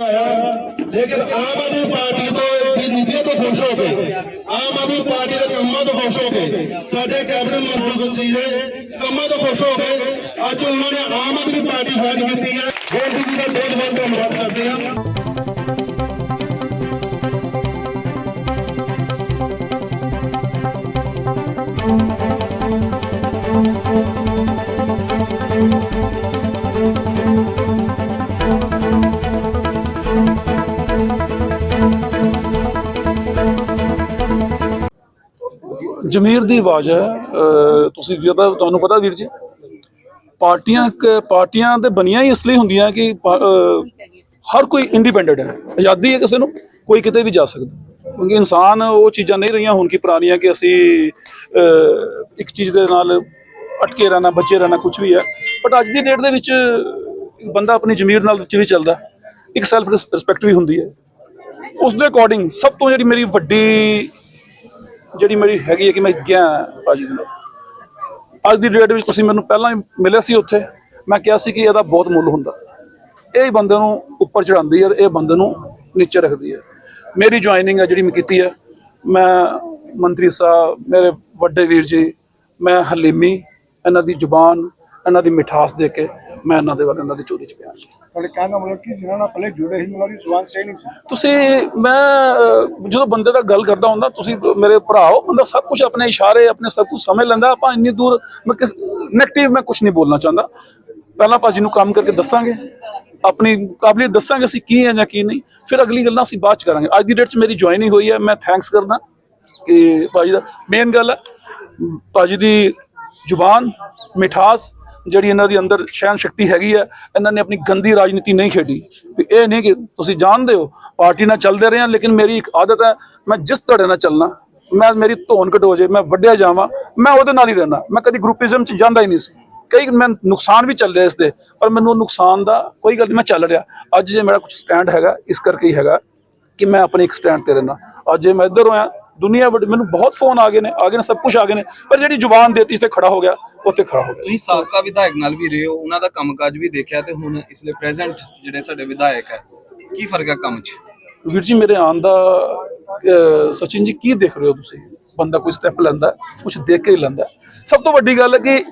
ਆਇਆ। ਲੇਕਿਨ ਆਮ ਆਦਮੀ ਪਾਰਟੀ ਤੋਂ ਦੀ ਨੀਤੀਆਂ ਤੋਂ ਖੁਸ਼ ਹੋ ਕੇ, ਆਮ ਆਦਮੀ ਪਾਰਟੀ ਦੇ ਕੰਮਾਂ ਤੋਂ ਖੁਸ਼ ਹੋ ਕੇ, ਸਾਡੇ ਕੈਪਟਨ ਮੰਤਰੀ ਜੀ ਦੇ ਕੰਮਾਂ ਤੋਂ ਖੁਸ਼ ਹੋ ਗਏ ਅੱਜ ਉਹਨਾਂ ਨੇ ਆਮ ਆਦਮੀ ਪਾਰਟੀ ਫਾਈਲ ਕੀਤੀ ਹੈ। ਗੋਲਡੀ ਜੀ ਦਾ ਬਹੁਤ ਬਹੁਤ ਧੰਨਵਾਦ ਕਰਦੇ ਹਾਂ ਜਮੀਰ ਦੀ ਆਵਾਜ਼ ਹੈ। ਤੁਸੀਂ ਵੀ ਪਤਾ ਤੁਹਾਨੂੰ ਪਤਾ ਵੀਰ ਜੀ, ਪਾਰਟੀਆਂ ਪਾਰਟੀਆਂ ਤੇ ਬਣੀਆਂ ਹੀ ਇਸ ਲਈ ਹੁੰਦੀਆਂ ਕਿ ਪਾ- ਹਰ ਕੋਈ ਇੰਡੀਪੈਂਡੈਂਟ ਹੈ। ਆਜ਼ਾਦੀ ਹੈ ਕਿਸੇ ਨੂੰ, ਕੋਈ ਕਿਤੇ ਵੀ ਜਾ ਸਕਦਾ। ਕਿਉਂਕਿ ਇਨਸਾਨ ਉਹ ਚੀਜ਼ਾਂ ਨਹੀਂ ਰਹੀਆਂ ਹੁਣ ਕੀ ਪੁਰਾਣੀਆਂ ਕਿ ਅਸੀਂ ਇੱਕ ਚੀਜ਼ ਦੇ ਨਾਲ ਅਟਕੇ ਰਹਿਣਾ, ਬੱਚੇ ਰਹਿਣਾ ਕੁਝ ਵੀ ਹੈ। ਬਟ ਅੱਜ ਦੀ ਡੇਟ ਦੇ ਵਿੱਚ ਬੰਦਾ ਆਪਣੀ ਜ਼ਮੀਰ ਨਾਲ ਵਿੱਚ ਵੀ ਚੱਲਦਾ ਇੱਕ ਸੈਲਫ ਰਿਸਪੈਕਟ ਵੀ ਹੁੰਦੀ ਹੈ। ਉਸ ਦੇ ਅਕੋਰਡਿੰਗ ਸਭ ਤੋਂ ਜਿਹੜੀ ਮੇਰੀ ਵੱਡੀ ਜਿਹੜੀ ਮੇਰੀ ਹੈਗੀ ਹੈ ਕਿ ਮੈਂ ਗਿਆ ਭਾਜੀ ਦੇ ਨਾਲ ਅੱਜ ਦੀ ਡੇਟ ਵਿੱਚ ਤੁਸੀਂ ਮੈਨੂੰ ਪਹਿਲਾਂ ਹੀ ਮਿਲੇ ਸੀ ਉੱਥੇ। ਮੈਂ ਕਿਹਾ ਸੀ ਕਿ ਇਹਦਾ ਬਹੁਤ ਮੁੱਲ ਹੁੰਦਾ। ਇਹ ਬੰਦੇ ਨੂੰ ਉੱਪਰ ਚੜਾਉਂਦੀ ਹੈ ਇਹ ਬੰਦੇ ਨੂੰ ਨੀਚੇ ਰੱਖਦੀ ਹੈ। ਮੇਰੀ ਜੁਆਇਨਿੰਗ ਹੈ ਜਿਹੜੀ ਮੈਂ ਕੀਤੀ ਹੈ। ਮੈਂ ਮੰਤਰੀ ਸਾਹਿਬ, ਮੇਰੇ ਵੱਡੇ ਵੀਰ ਜੀ, ਮੈਂ ਹਲੀਮੀ, ਇਹਨਾਂ ਦੀ ਜ਼ੁਬਾਨ, ਇਹਨਾਂ ਦੀ ਮਿਠਾਸ ਦੇ ਕੇ ਮੈਂ ਇਹਨਾਂ ਦੇ ਵੱਲ ਇਹਨਾਂ ਦੀ ਚੋਰੀ ਚ ਪਿਆ ਤੁਹਾਡੇ ਕਹਿਣ ਦਾ ਮਤਲਬ ਕਿ ਜਿਨ੍ਹਾਂ ਨਾਲ ਪਹਿਲੇ ਜੁੜੇ ਸੀ ਉਹਨਾਂ ਦੀ ਜ਼ੁਬਾਨ ਸਹੀ ਨਹੀਂ ਸੀ? ਤੁਸੀਂ ਮੈਂ ਅਹ, ਜਦੋਂ ਬੰਦੇ ਦਾ ਗੱਲ ਕਰਦਾ ਹੁੰਦਾ ਤੁਸੀਂ ਮੇਰੇ ਭਰਾ ਹੋ ਬੰਦਾ ਸਭ ਕੁਝ ਆਪਣੇ ਇਸ਼ਾਰੇ ਆਪਣੇ ਸਭ ਕੁਝ ਸਮਝ ਲੈਂਦਾ ਆਪਾਂ ਇੰਨੀ ਦੂਰ ਮੈਂ ਕਿਸ ਨੈਗੇਟਿਵ ਮੈਂ ਕੁਝ ਨਹੀਂ ਬੋਲਣਾ ਚਾਹੁੰਦਾ। ਪਹਿਲਾਂ ਭਾਜੀ ਨੂੰ ਕੰਮ ਕਰਕੇ ਦੱਸਾਂਗੇ ਆਪਣੀ ਕਾਬਲੀਅਤ ਦੱਸਾਂਗੇ ਅਸੀਂ ਕੀ ਹੈ ਜਾਂ ਕੀ ਨਹੀਂ ਫਿਰ ਅਗਲੀ ਗੱਲਾਂ ਅਸੀਂ ਬਾਅਦ ਚ ਕਰਾਂਗੇ। ਅੱਜ ਦੀ ਡੇਟ 'ਚ ਮੇਰੀ ਜੁਆਇਨਿੰਗ ਹੋਈ ਹੈ ਮੈਂ ਥੈਂਕਸ ਕਰਦਾ ਕਿ ਭਾਜੀ ਦਾ ਮੇਨ ਗੱਲ ਹੈ ਭਾਜੀ ਦੀ ਜ਼ੁਬਾਨ ਮਿਠਾਸ ਜਿਹੜੀ ਇਹਨਾਂ ਦੀ ਅੰਦਰ ਸ਼ੈਨ ਸ਼ਕਤੀ ਹੈਗੀ ਹੈ, ਇਹਨਾਂ ਨੇ ਆਪਣੀ ਗੰਦੀ ਰਾਜਨੀਤੀ ਨਹੀਂ ਖੇਡੀ। ਵੀ ਇਹ ਨਹੀਂ ਕਿ ਤੁਸੀਂ ਜਾਣਦੇ ਹੋ, ਪਾਰਟੀ ਨਾਲ ਚੱਲਦੇ ਰਹੇ ਹਾਂ, ਲੇਕਿਨ ਮੇਰੀ ਇੱਕ ਆਦਤ ਹੈ, ਮੈਂ ਜਿਸ ਧੜੇ ਨਾਲ ਚੱਲਣਾ, ਮੈਂ ਮੇਰੀ ਧੌਣ ਘਟੋ ਜੇ, ਮੈਂ ਵੱਡਿਆ ਜਾਵਾਂ, ਮੈਂ ਉਹਦੇ ਨਾਲ ਹੀ ਰਹਿਣਾ। ਮੈਂ ਕਦੀ ਗਰੁੱਪਿਜ਼ਮ ਚ ਜਾਂਦਾ ਹੀ ਨਹੀਂ ਸੀ। ਕਈ ਮੈਂ ਨੁਕਸਾਨ ਵੀ ਚੱਲ ਰਿਹਾ ਇਸ ਦੇ, ਪਰ ਮੈਨੂੰ ਨੁਕਸਾਨ ਦਾ ਕੋਈ ਗੱਲ ਨਹੀਂ, ਮੈਂ ਚੱਲ ਰਿਹਾ। ਅੱਜ ਜੇ ਮੇਰਾ ਕੁਝ ਸਟੈਂਡ ਹੈਗਾ, ਇਸ ਕਰਕੇ ਹੀ ਹੈਗਾ ਕਿ ਮੈਂ ਆਪਣੇ ਇੱਕ ਸਟੈਂਡ ਤੇ ਰਹਿਣਾ। ਅੱਜ ਜੇ ਮੈਂ ਇੱਧਰ ਹੋਇਆ, ਦੁਨੀਆ ਵੱਡੀ, ਮੈਨੂੰ ਬਹੁਤ ਫੋਨ ਆ ਗਏ ਨੇ, ਆ ਗਏ ਨੇ, ਸਭ ਕੁਝ ਆ ਗਏ ਨੇ, ਪਰ ਜਿਹੜੀ ਜ਼ੁਬਾਨ ਦੇਤੀ ਤੇ ਖੜਾ ਹੋ ਗਿਆ ਉੱਥੇ ਖੜਾ ਹੋ ਗਿਆ। ਤੁਸੀਂ ਸਾਬਕਾ ਵਿਧਾਇਕ ਨਾਲ ਵੀ ਰਹੇ ਹੋ ਉਹਨਾਂ ਦਾ ਕੰਮਕਾਜ ਵੀ ਦੇਖਿਆ ਤੇ ਹੁਣ ਇਸ ਲਈ ਪ੍ਰੈਜ਼ੈਂਟ ਜਿਹੜੇ ਸਾਡੇ ਵਿਧਾਇਕ ਹੈ ਕੀ ਫ਼ਰਕ ਹੈ ਕੰਮ 'ਚ? ਵੀਰ ਜੀ ਮੇਰੇ ਆਉਣ ਦਾ ਸਚਿਨ ਜੀ ਕੀ ਦੇਖ ਰਹੇ ਹੋ ਤੁਸੀਂ? ਬੰਦਾ ਕੋਈ ਸਟੈਪ ਲੈਂਦਾ ਕੁਝ ਦੇਖ ਕੇ ਹੀ ਲੈਂਦਾ। ਸਭ ਤੋਂ ਵੱਡੀ ਗੱਲ ਹੈ ਕਿ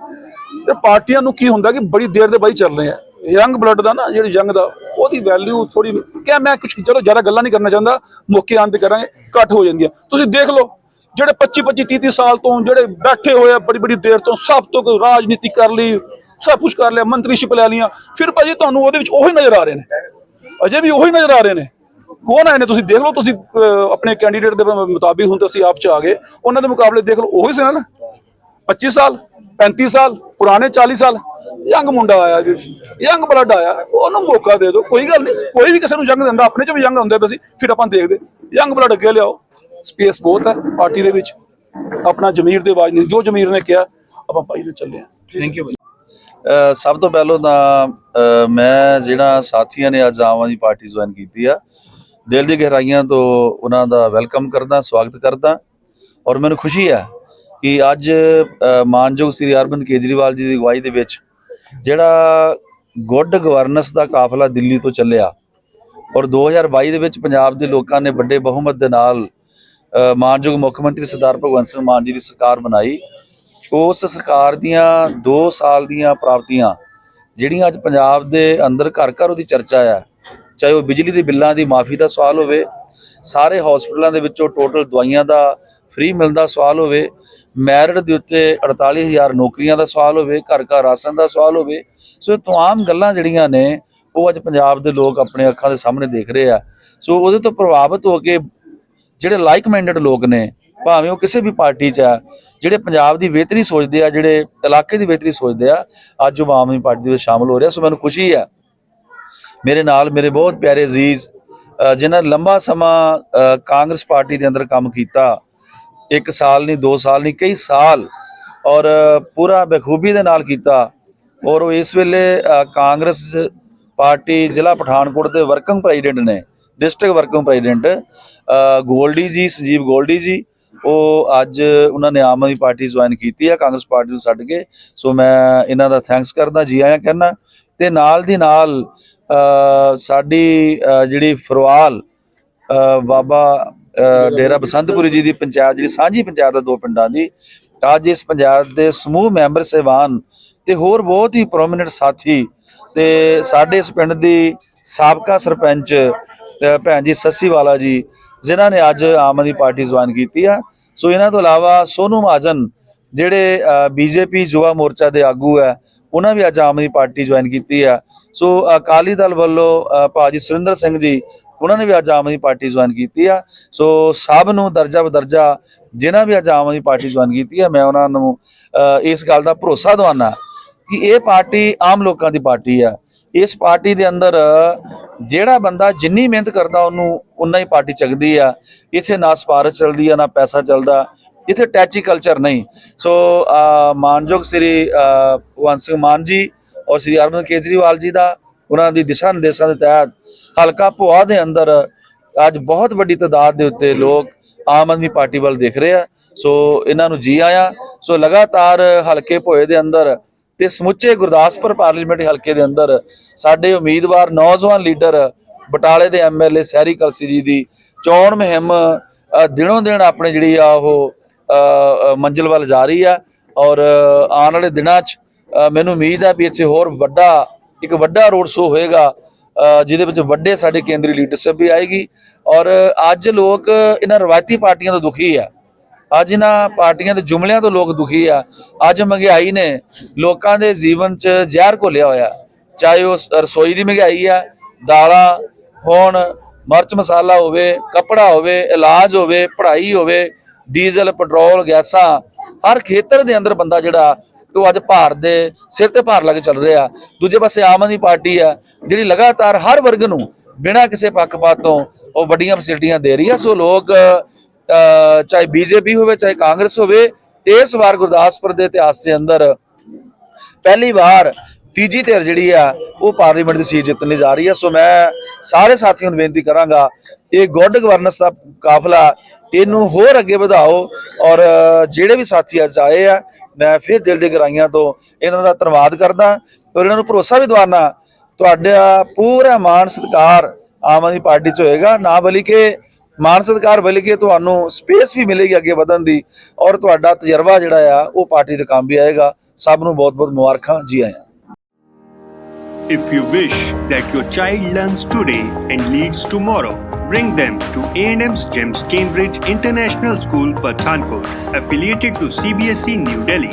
ਪਾਰਟੀਆਂ ਨੂੰ ਕੀ ਹੁੰਦਾ ਕਿ ਬੜੀ ਦੇਰ ਦੇ ਬਾਈ ਚੱਲ ਰਹੇ ਆ। ਯੰਗ ਬਲੱਡ ਦਾ ਨਾ ਜਿਹੜੀ ਯੰਗ ਦਾ ਉਹਦੀ ਵੈਲਿਊ ਥੋੜੀ ਕਿਆ ਮੈਂ ਕੁਝ ਚਲੋ ਜ਼ਿਆਦਾ ਗੱਲਾਂ ਨਹੀਂ ਕਰਨਾ ਚਾਹੁੰਦਾ ਮੌਕੇ ਤੇ ਕਰਾਂਗੇ ਘੱਟ ਹੋ ਜਾਂਦੀ ਆ ਤੁਸੀਂ ਦੇਖ ਲਓ ਜਿਹੜੇ 25 25 30 30 ਸਾਲ ਤੋਂ ਜਿਹੜੇ ਬੈਠੇ ਹੋਏ ਆ ਬੜੀ ਬੜੀ ਦੇਰ ਤੋਂ ਸਭ ਤੋਂ ਰਾਜਨੀਤੀ ਕਰ ਲਈ, ਸਭ ਕੁਝ ਕਰ ਲਿਆ, ਮੰਤਰੀਸ਼ਿਪ ਲੈ ਲਈਆਂ। ਫਿਰ ਭਾਜੀ ਤੁਹਾਨੂੰ ਉਹਦੇ ਵਿੱਚ ਉਹੀ ਨਜ਼ਰ ਆ ਰਹੇ ਨੇ। ਅਜੇ ਵੀ ਉਹੀ ਨਜ਼ਰ ਆ ਰਹੇ ਨੇ। ਕੌਣ ਆਏ ਨੇ ਤੁਸੀਂ? ਦੇਖ ਲਓ ਤੁਸੀਂ ਆਪਣੇ ਕੈਂਡੀਡੇਟ ਦੇ ਮੁਤਾਬਿਕ ਹੁਣ ਤਾਂ ਅਸੀਂ ਆਪ ਚ ਆ ਗਏ। ਉਹਨਾਂ ਦੇ ਮੁਕਾਬਲੇ ਦੇਖ ਲਓ, ਉਹੀ ਸੀ ਨਾ। 25 ਸਾਲ 35 ਸਾਲ, ਪੁਰਾਣੇ 40 ਸਾਲ। ਯੰਗ ਮੁੰਡਾ ਆਇਆ ਵੀਰ ਯੰਗ ਬਲੱਡ ਆਇਆ। ਉਹਨੂੰ ਮੌਕਾ ਦੇ ਦਿਓ, ਕੋਈ ਗੱਲ ਨਹੀਂ। ਕੋਈ ਵੀ ਕਿਸੇ ਨੂੰ ਯੰਗ ਦਿੰਦਾ, ਆਪਣੇ ਚ ਵੀ ਯੰਗ ਹੁੰਦੇ ਪਏ ਸੀ। ਫਿਰ ਆਪਾਂ ਦੇਖਦੇ। ਯੰਗ ਬਲੱਡ ਅੱਗੇ ਲਿਆਓ। ਸਪੇਸ ਬਹੁਤ ਹੈ ਪਾਰਟੀ ਦੇ ਵਿੱਚ। ਆਪਣਾ ਜ਼ਮੀਰ ਦੇ ਆਵਾਜ਼ ਨਹੀਂ ਜੋ ਜ਼ਮੀਰ ਨੇ ਕਿਹਾ ਆਪਾਂ ਪਾਈ ਦੇ ਚੱਲੇ ਆ ਥੈਂਕ ਯੂ ਸਭ ਤੋਂ ਪਹਿਲਾਂ ਤਾਂ ਮੈਂ ਜਿਹੜਾ ਸਾਥੀਆਂ ਨੇ ਅੱਜ ਆਮ ਆਦਮੀ ਪਾਰਟੀ ਜੁਆਇਨ ਕੀਤੀ ਆ ਦਿਲ ਦੀ ਗਹਿਰਾਈਆਂ ਤੋਂ ਉਹਨਾਂ ਦਾ ਵੈਲਕਮ ਕਰਦਾ ਸਵਾਗਤ ਕਰਦਾ ਔਰ ਮੈਨੂੰ ਖੁਸ਼ੀ ਹੈ ਕਿ ਅੱਜ ਮਾਨਯੋਗ ਸ੍ਰੀ ਅਰਵਿੰਦ ਕੇਜਰੀਵਾਲ ਜੀ ਦੀ ਅਗਵਾਈ ਦੇ ਵਿੱਚ ਜਿਹੜਾ ਗੁੱਡ ਗਵਰਨੈਂਸ ਦਾ ਕਾਫਲਾ ਦਿੱਲੀ ਤੋਂ ਚੱਲਿਆ ਔਰ 2022 ਦੇ ਵਿੱਚ ਪੰਜਾਬ ਦੇ ਲੋਕਾਂ ਨੇ ਵੱਡੇ ਬਹੁਮਤ ਦੇ ਨਾਲ ਮਾਨਯੋਗ ਮੁੱਖ ਮੰਤਰੀ ਸਰਦਾਰ ਭਗਵੰਤ ਸਿੰਘ ਮਾਨ ਜੀ ਦੀ ਸਰਕਾਰ ਬਣਾਈ। ਉਸ ਸਰਕਾਰ ਦੀਆਂ 2 ਸਾਲ ਦੀਆਂ ਪ੍ਰਾਪਤੀਆਂ, ਜਿਹੜੀਆਂ ਅੱਜ ਪੰਜਾਬ ਦੇ ਅੰਦਰ ਘਰ ਘਰ ਉਹਦੀ ਚਰਚਾ ਆ। ਚਾਹੇ ਉਹ ਬਿਜਲੀ ਦੇ ਬਿੱਲਾਂ ਦੀ ਮਾਫੀ ਦਾ ਸਵਾਲ ਹੋਵੇ, ਸਾਰੇ ਹਸਪਤਾਲਾਂ ਦੇ ਵਿੱਚੋਂ ਟੋਟਲ ਦਵਾਈਆਂ ਦਾ ਫ੍ਰੀ ਮਿਲਦਾ ਸਵਾਲ ਹੋਵੇ, ਮੈਰਿਟ ਦੇ ਉੱਤੇ 48000 ਨੌਕਰੀਆਂ ਦਾ ਸਵਾਲ ਹੋਵੇ ਘਰ ਘਰ ਰਾਸ਼ਨ ਦਾ ਸਵਾਲ ਹੋਵੇ, ਸੋ ਇਹ ਤਮਾਮ ਗੱਲਾਂ ਜਿਹੜੀਆਂ ਨੇ, ਉਹ ਅੱਜ ਪੰਜਾਬ ਦੇ ਲੋਕ ਆਪਣੇ ਅੱਖਾਂ ਦੇ ਸਾਹਮਣੇ ਦੇਖ ਰਹੇ ਆ। ਸੋ ਉਹਦੇ ਤੋਂ ਪ੍ਰਭਾਵਿਤ ਹੋ ਕੇ ਜਿਹੜੇ ਲਾਈਕ ਮਾਈਂਡਡ ਲੋਕ ਨੇ ਭਾਵੇਂ ਉਹ ਕਿਸੇ ਵੀ ਪਾਰਟੀ 'ਚ ਆ ਜਿਹੜੇ ਪੰਜਾਬ ਦੀ ਬਿਹਤਰੀ ਸੋਚਦੇ ਆ ਜਿਹੜੇ ਇਲਾਕੇ ਦੀ ਬਿਹਤਰੀ ਸੋਚਦੇ ਆ ਅੱਜ ਉਹ ਆਮ ਆਦਮੀ ਪਾਰਟੀ ਦੇ ਵਿੱਚ ਸ਼ਾਮਲ ਹੋ ਰਿਹਾ ਸੋ ਮੈਨੂੰ ਖੁਸ਼ੀ ਹੈ ਮੇਰੇ ਨਾਲ ਮੇਰੇ ਬਹੁਤ ਪਿਆਰੇ ਅਜ਼ੀਜ਼ ਅ, ਜਿਨ੍ਹਾਂ ਲੰਬਾ ਸਮਾਂ ਕਾਂਗਰਸ ਪਾਰਟੀ ਦੇ ਅੰਦਰ ਕੰਮ ਕੀਤਾ ਇੱਕ ਸਾਲ ਨਹੀਂ ਦੋ ਸਾਲ ਨਹੀਂ ਕਈ ਸਾਲ ਔਰ ਪੂਰਾ ਬਖੂਬੀ ਦੇ ਨਾਲ ਕੀਤਾ ਔਰ ਉਹ ਇਸ ਵੇਲੇ ਕਾਂਗਰਸ ਪਾਰਟੀ ਜ਼ਿਲ੍ਹਾ ਪਠਾਨਕੋਟ ਦੇ ਵਰਕਿੰਗ ਪ੍ਰੈਜ਼ੀਡੈਂਟ ਨੇ। District working president Goldy ji, Sanjeev Goldy ਜੀ, ਉਹ ਅੱਜ ਉਹਨਾਂ ਨੇ ਆਮ ਆਦਮੀ ਪਾਰਟੀ ਜੁਆਇਨ ਕੀਤੀ ਆ, ਕਾਂਗਰਸ ਪਾਰਟੀ ਨੂੰ ਛੱਡ ਕੇ। ਸੋ ਮੈਂ ਇਹਨਾਂ ਦਾ ਥੈਂਕਸ ਕਰਦਾ, ਜੀ ਆਇਆਂ ਕਹਿੰਦਾ ਤੇ ਨਾਲ ਦੀ ਨਾਲ ਸਾਡੀ ਜਿਹੜੀ ਫਰਵਾਲ ਬਾਬਾ ਡੇਰਾ ਬਸੰਤਪੁਰੀ ਜੀ ਦੀ ਪੰਚਾਇਤ, ਜਿਹੜੀ ਸਾਂਝੀ ਪੰਚਾਇਤ ਹੈ ਦੋ ਪਿੰਡਾਂ ਦੀ, ਅੱਜ ਇਸ ਪੰਚਾਇਤ ਦੇ ਸਮੂਹ ਮੈਂਬਰ ਸਹਿਬਾਨ ਤੇ ਹੋਰ ਬਹੁਤ ਹੀ ਪ੍ਰੋਮਿਨੈਂਟ ਸਾਥੀ ਤੇ ਸਾਡੇ ਇਸ ਪਿੰਡ ਦੀ ਸਾਬਕਾ ਸਰਪੰਚ ਭੈਣ ਜੀ ਸੱਸੀਵਾਲਾ ਜੀ ਜਿਨ੍ਹਾਂ ਨੇ ਅੱਜ ਆਮ ਆਦਮੀ ਪਾਰਟੀ ਜੁਆਇਨ ਕੀਤੀ ਆ। ਸੋ ਇਹਨਾਂ ਤੋਂ ਇਲਾਵਾ ਸੋਨੂ ਮਹਾਜਨ ਜਿਹੜੇ ਬੀਜੇਪੀ ਯੁਵਾ ਮੋਰਚਾ ਦੇ ਆਗੂ ਹੈ ਉਹਨਾਂ ਵੀ ਅੱਜ ਆਮ ਆਦਮੀ ਪਾਰਟੀ ਜੁਆਇਨ ਕੀਤੀ ਆ। ਸੋ ਅਕਾਲੀ ਦਲ ਵੱਲੋਂ ਅ, ਭਾਜੀ ਸੁਰਿੰਦਰ ਸਿੰਘ ਜੀ ਉਹਨਾਂ ਨੇ ਵੀ ਅੱਜ ਆਮ ਆਦਮੀ ਪਾਰਟੀ ਜੁਆਇਨ ਕੀਤੀ ਆ। ਸੋ ਸਭ ਨੂੰ ਦਰਜਾ ਬਦਰਜਾ ਜਿਨ੍ਹਾਂ ਵੀ ਅੱਜ ਆਮ ਆਦਮੀ ਪਾਰਟੀ ਜੁਆਇਨ ਕੀਤੀ ਆ ਮੈਂ ਉਹਨਾਂ ਨੂੰ ਇਸ ਗੱਲ ਦਾ ਭਰੋਸਾ ਦਵਾਨਾ ਕਿ ਇਹ ਪਾਰਟੀ ਆਮ ਲੋਕਾਂ ਦੀ ਪਾਰਟੀ ਆ। ਇਸ ਪਾਰਟੀ ਦੇ ਅੰਦਰ ਜਿਹੜਾ ਬੰਦਾ ਜਿੰਨੀ ਮਿਹਨਤ ਕਰਦਾ ਉਹਨੂੰ ਉਨਾ ਹੀ ਪਾਰਟੀ ਚੱਕਦੀ ਆ। ਇੱਥੇ ਨਾ ਸਿਫਾਰਿਸ਼ ਚੱਲਦੀ ਆ ਨਾ ਪੈਸਾ ਚੱਲਦਾ। ਇੱਥੇ ਟੈਚੀ ਕਲਚਰ ਨਹੀਂ। ਸੋ ਮਾਨਯੋਗ ਸ੍ਰੀ ਅ, ਭਗਵੰਤ ਸਿੰਘ ਮਾਨ ਜੀ ਔਰ ਸ੍ਰੀ ਅਰਵਿੰਦ ਕੇਜਰੀਵਾਲ ਜੀ ਦਾ ਉਹਨਾਂ ਦੀ ਦਿਸ਼ਾ ਨਿਰਦੇਸ਼ਾਂ ਦੇ ਤਹਿਤ ਹਲਕਾ ਭੋਆ ਦੇ ਅੰਦਰ ਅੱਜ ਬਹੁਤ ਵੱਡੀ ਤਾਦਾਦ ਦੇ ਉੱਤੇ ਲੋਕ ਆਮ ਆਦਮੀ ਪਾਰਟੀ ਵੱਲ ਦੇਖ ਰਹੇ ਆ। ਸੋ ਇਹਨਾਂ ਨੂੰ ਜੀ ਆਇਆ। ਸੋ ਲਗਾਤਾਰ ਹਲਕੇ ਭੋਏ ਦੇ ਅੰਦਰ ਤੇ ਸਮੁੱਚੇ ਗੁਰਦਾਸਪੁਰ ਪਾਰਲੀਮੈਂਟ ਹਲਕੇ ਦੇ ਅੰਦਰ ਸਾਡੇ ਉਮੀਦਵਾਰ ਨੌਜਵਾਨ ਲੀਡਰ ਬਟਾਲੇ ਦੇ ਐਮਐਲਏ ਸਹਿਰੀ ਕਲਸੀ ਜੀ ਦੀ ਚੋਣ ਮੁਹਿੰਮ ਅ, ਦਿਨੋਂ ਦਿਨ ਆਪਣੇ ਜਿਹੜੀ ਆ ਉਹ ਮੰਜ਼ਿਲ ਵੱਲ ਜਾ ਰਹੀ ਆ ਔਰ ਆਉਣ ਵਾਲੇ ਦਿਨਾਂ 'ਚ ਮੈਨੂੰ ਉਮੀਦ ਆ ਵੀ ਇੱਥੇ ਹੋਰ ਵੱਡਾ ਇੱਕ ਵੱਡਾ ਰੋਡ ਸ਼ੋਅ ਹੋਏਗਾ ਜਿਹਦੇ ਵਿੱਚ ਵੱਡੇ ਸਾਡੇ ਕੇਂਦਰੀ ਲੀਡਰਸ਼ਿਪ ਵੀ ਆਏਗੀ ਔਰ ਅੱਜ ਲੋਕ ਇਹਨਾਂ ਰਵਾਇਤੀ ਪਾਰਟੀਆਂ ਤੋਂ ਦੁਖੀ ਆ। ਅੱਜ ਇਹਨਾਂ ਪਾਰਟੀਆਂ ਦੇ ਜੁਮਲਿਆਂ ਤੋਂ ਲੋਕ ਦੁਖੀ ਆ। ਅੱਜ ਮਹਿੰਗਾਈ ਨੇ ਲੋਕਾਂ ਦੇ ਜੀਵਨ 'ਚ ਜ਼ਹਿਰ ਘੋਲਿਆ ਹੋਇਆ। ਚਾਹੇ ਉਹ ਰਸੋਈ ਦੀ ਮਹਿੰਗਾਈ ਆ, ਦਾਲਾਂ, ਹੋਣ ਮਰਚ ਮਸਾਲਾ ਹੋਵੇ, ਕੱਪੜਾ ਹੋਵੇ, ਇਲਾਜ ਹੋਵੇ, ਪੜ੍ਹਾਈ ਹੋਵੇ, ਡੀਜ਼ਲ, ਪੈਟਰੋਲ, ਗੈਸਾਂ, ਹਰ ਖੇਤਰ ਦੇ ਅੰਦਰ ਬੰਦਾ ਜਿਹੜਾ, ਉਹ ਅੱਜ ਭਾਰਤ ਦੇ ਸਿਰ ਤੇ ਭਾਰ ਲੱਗ ਚੱਲ ਰਿਹਾ। ਦੂਜੇ ਪਾਸੇ ਆਮ ਆਦਮੀ ਪਾਰਟੀ ਆ, ਜਿਹੜੀ ਲਗਾਤਾਰ ਹਰ ਵਰਗ ਨੂੰ ਬਿਨਾਂ ਕਿਸੇ ਪੱਖਪਾਤ ਤੋਂ ਉਹ ਵੱਡੀਆਂ ਫੈਸਿਲਿਟੀਆਂ ਦੇ ਰਹੀ ਆ। ਸੋ ਲੋਕ ਚਾਹੇ ਬੀਜੇਪੀ ਹੋਵੇ, ਚਾਹੇ ਕਾਂਗਰਸ ਹੋਵੇ, ਇਸ ਵਾਰ ਗੁਰਦਾਸਪੁਰ ਦੇ ਇਤਿਹਾਸ ਦੇ ਅੰਦਰ ਪਹਿਲੀ ਵਾਰ ਤੀਜੀ ਧਿਰ ਜਿਹੜੀ ਆ, ਉਹ ਪਾਰਲੀਮੈਂਟ ਦੀ ਸੀਟ ਜਿੱਤਣ ਲਈ ਜਾ ਰਹੀ ਹੈ ਸੋ ਮੈਂ ਸਾਰੇ ਸਾਥੀਆਂ ਨੂੰ ਬੇਨਤੀ ਕਰਾਂਗਾ, ਇਹ ਗੁੱਡ ਗਵਰਨੈਂਸ ਦਾ ਕਾਫਲਾ, ਇਹਨੂੰ ਹੋਰ ਅੱਗੇ ਵਧਾਓ ਔਰ ਜਿਹੜੇ ਵੀ ਸਾਥੀ ਅੱਜ ਆਏ ਆ, ਮੈਂ ਫਿਰ ਦਿਲ ਦੇ ਗਰਾਈਆਂ ਤੋਂ ਇਹਨਾਂ ਦਾ ਧੰਨਵਾਦ ਕਰਦਾ ਔਰ ਇਹਨਾਂ ਨੂੰ ਭਰੋਸਾ ਵੀ ਦਵਾਨਾ ਤੁਹਾਡਾ ਪੂਰਾ ਮਾਣ ਸਤਿਕਾਰ ਆਮ ਆਦਮੀ ਪਾਰਟੀ ਚ ਹੋਏਗਾ। ਨਾ ਬਲਕਿ ਮਾਨ ਸਤਿਕਾਰ ਬਲਕਿ ਤੁਹਾਨੂੰ ਸਪੇਸ ਵੀ ਮਿਲੇਗੀ ਅੱਗੇ ਵਧਣ ਦੀ ਔਰ ਤੁਹਾਡਾ ਤਜਰਬਾ ਜਿਹੜਾ ਆ ਉਹ ਪਾਰਟੀ ਦੇ ਕੰਮ ਵੀ ਆਏਗਾ ਸਭ ਨੂੰ ਬਹੁਤ ਬਹੁਤ ਮੁਬਾਰਕਾਂ ਜੀ ਆਇਆਂ If you wish that your child learns today and leads tomorrow, bring them to A&M's GEMS Cambridge International School, Pathankot, affiliated to CBSE E, New Delhi.